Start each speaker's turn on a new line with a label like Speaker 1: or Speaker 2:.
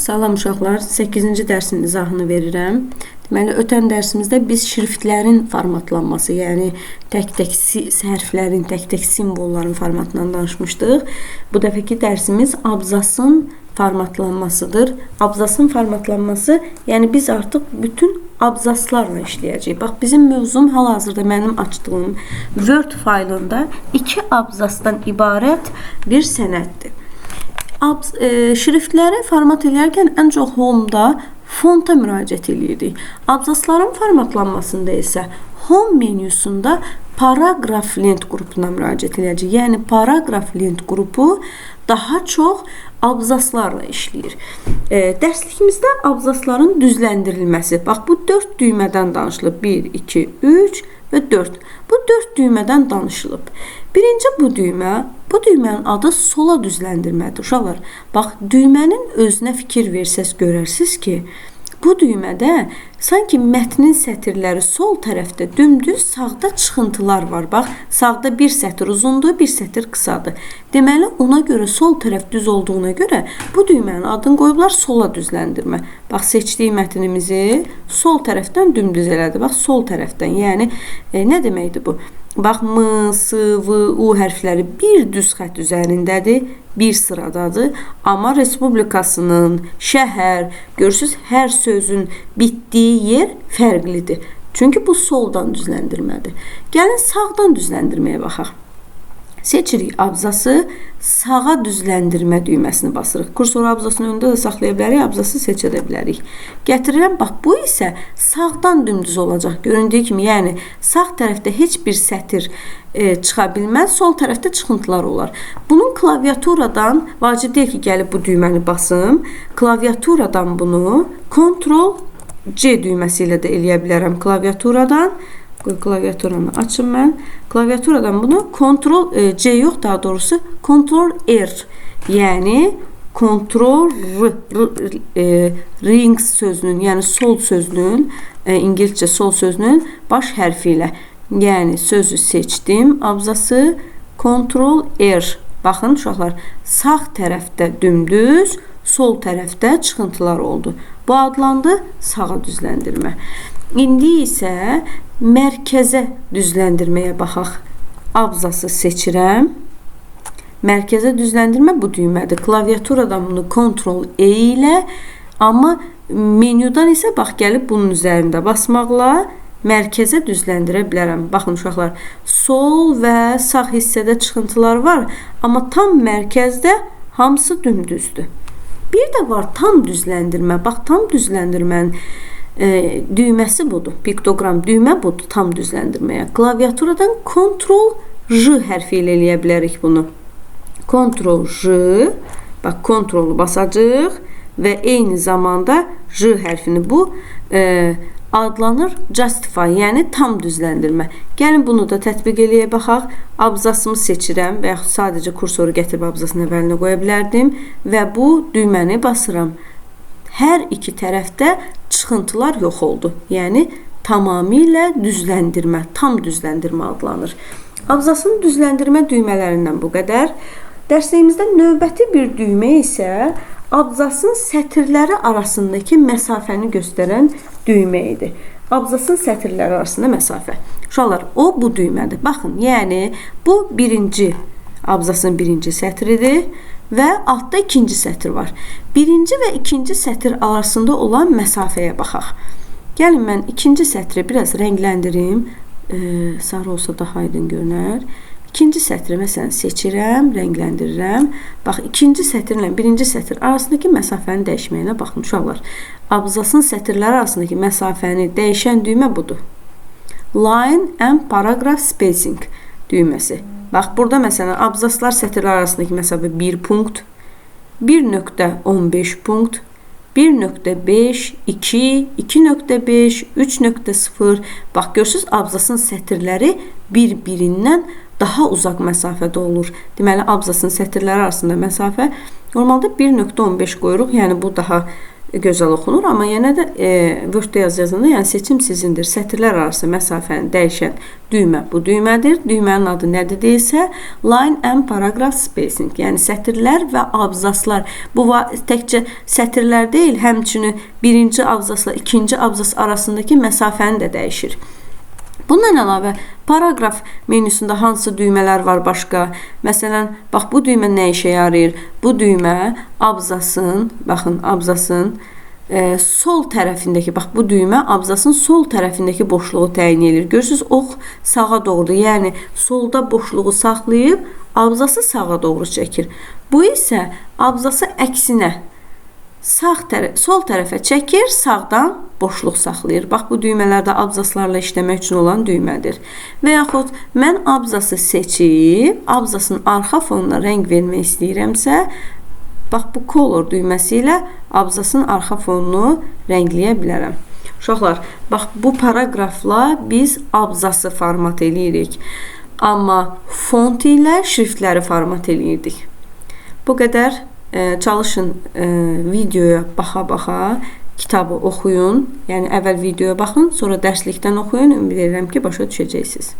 Speaker 1: Salam uşaqlar, 8-ci dərsin izahını verirəm. Deməli, ötən dərsimizdə biz şriftlərin formatlanması, yəni tək-tək hərflərin, tək-tək simvolların formatından danışmışdıq. Bu dəfəki dərsimiz abzasın formatlanmasıdır. Abzasın formatlanması, yəni biz artıq bütün abzaslarla işləyəcəyik. Bax, bizim mövzum hal-hazırda mənim açdığım Word faylında 2 abzasdan ibarət bir sənəddir. E, şriftləri format edərkən ən çox Home-da fonta müraciət edirdik. Abzasların formatlanmasında isə Home menüsündə paragraf lent qrupuna müraciət edəcəyik. Yəni paragraf lent qrupu daha çox abzaslarla işləyir. E, dərslikimizdə abzasların düzləndirilməsi. Bax bu 4 düymədən danışılıb. 1 2 3 və 4. Bu 4 düymədən danışılıb. Birinci bu düymə, bu düymənin adı sola düzləndirmədir. Uşaqlar, bax düymənin özünə fikir versəz görərsiniz ki, bu düymədə sanki mətnin sətirləri sol tərəfdə dümdüz, sağda çıxıntılar var. Bax, sağda bir sətir uzundur, bir sətir qısadır. Deməli, ona görə sol tərəf düz olduğuna görə bu düymənin adını qoyublar sola düzləndirmə. Bax, seçdiyi mətnimizi sol tərəfdən dümdüz elədi. Bax, sol tərəfdən. Yəni e, nə deməkdir bu? Bax, m, s, v, u hərfləri bir düz xətt üzərindədir, bir sıradadır. Amma respublikasının, şəhər, görürsüz, hər sözün bitdiyi yer fərqlidir. Çünki bu soldan düzləndirmədir. Gəlin sağdan düzləndirməyə baxaq. Seçirik abzası, sağa düzləndirmə düyməsini basırıq. Kursor abzasının önündə də saxlaya bilərik, abzası seçə də bilərik. Gətirirəm, bax bu isə sağdan dümdüz olacaq. Göründüyü kimi, yəni sağ tərəfdə heç bir sətir e, çıxa bilməz, sol tərəfdə çıxıntılar olar. Bunun klaviaturadan vacib deyil ki, gəlib bu düyməni basım. Klaviaturadan bunu Ctrl C düyməsi ilə də eləyə bilərəm klaviaturadan. Qoy klaviaturanı açım mən. Klaviaturadan bunu Ctrl e, C yox, daha doğrusu Ctrl R. Yəni Ctrl R, R e, rings sözünün, yəni sol sözünün, e, İngiliscə sol sözünün baş hərfi ilə. Yəni sözü seçdim, abzası Ctrl R. Baxın uşaqlar, sağ tərəfdə dümdüz, sol tərəfdə çıxıntılar oldu. Bu adlandı sağa düzləndirmə. İndi isə mərkəzə düzləndirməyə baxaq. Abzası seçirəm. Mərkəzə düzləndirmə bu düymədir. Klaviaturadan bunu Ctrl E ilə, amma menyudan isə bax gəlib bunun üzərində basmaqla mərkəzə düzləndirə bilərəm. Baxın uşaqlar, sol və sağ hissədə çıxıntılar var, amma tam mərkəzdə hamısı dümdüzdür. Bir də var tam düzləndirmə. Bax tam düzləndirmənin e, düyməsi budur. Piktoqram düymə budur tam düzləndirməyə. Klaviaturadan Ctrl J hərfi ilə eləyə bilərik bunu. Ctrl J, bax kontrolu basacağıq və eyni zamanda J hərfini bu e, adlanır justify, yəni tam düzləndirmə. Gəlin bunu da tətbiq eləyə baxaq. Abzasımı seçirəm və yaxud sadəcə kursoru gətirib abzasın əvvəlinə qoya bilərdim və bu düyməni basıram. Hər iki tərəfdə çıxıntılar yox oldu. Yəni tamamilə düzləndirmə, tam düzləndirmə adlanır. Abzasın düzləndirmə düymələrindən bu qədər. Dərsliyimizdə növbəti bir düymə isə abzasın sətirləri arasındakı məsafəni göstərən düymə idi. Abzasın sətirləri arasında məsafə. Uşaqlar, o bu düymədir. Baxın, yəni bu birinci abzasın birinci sətridir və altda ikinci sətr var. Birinci və ikinci sətr arasında olan məsafəyə baxaq. Gəlin mən ikinci sətri biraz rəngləndirim. E, sarı olsa daha aydın görünər. İkinci sətri məsələn seçirəm, rəngləndirirəm. Bax, ikinci sətirlə birinci sətr arasındakı məsafənin dəyişməyinə baxın uşaqlar. Abzasın sətirləri arasındakı məsafəni dəyişən düymə budur. Line and paragraph spacing düyməsi. Bax, burada məsələn abzaslar sətirlər arasındakı məsafə 1 punkt, 1.15 punkt, 1.5, 2, 2.5, 3.0. Bax görürsüz abzasın sətirləri bir-birindən daha uzaq məsafədə olur. Deməli abzasın sətirləri arasında məsafə normalda 1.15 qoyuruq. Yəni bu daha gözəl oxunur, amma yenə də e, Word-da yaz yazanda, yəni seçim sizindir. Sətirlər arası məsafəni dəyişən düymə bu düymədir. Düymənin adı nədir deyilsə, line and paragraph spacing, yəni sətirlər və abzaslar. Bu təkcə sətirlər deyil, həmçinin birinci abzasla ikinci abzas arasındakı məsafəni də dəyişir. Bundan əlavə paragraf menüsündə hansı düymələr var başqa? Məsələn, bax bu düymə nə işə yarayır? Bu düymə abzasın, baxın, abzasın e, sol tərəfindəki, bax bu düymə abzasın sol tərəfindəki boşluğu təyin edir. Görürsüz, ox sağa doğru, yəni solda boşluğu saxlayıb abzası sağa doğru çəkir. Bu isə abzası əksinə sağ tərəf, sol tərəfə çəkir, sağdan boşluq saxlayır. Bax bu düymələr də abzaslarla işləmək üçün olan düymədir. Və yaxud mən abzası seçib, abzasın arxa fonuna rəng vermək istəyirəmsə, bax bu color düyməsi ilə abzasın arxa fonunu rəngləyə bilərəm. Uşaqlar, bax bu paragrafla biz abzası format eləyirik. Amma font ilə şriftləri format eləyirdik. Bu qədər e, çalışın e, videoya baxa-baxa kitabı oxuyun. Yəni əvvəl videoya baxın, sonra dərslikdən oxuyun. Ümid edirəm ki, başa düşəcəksiniz.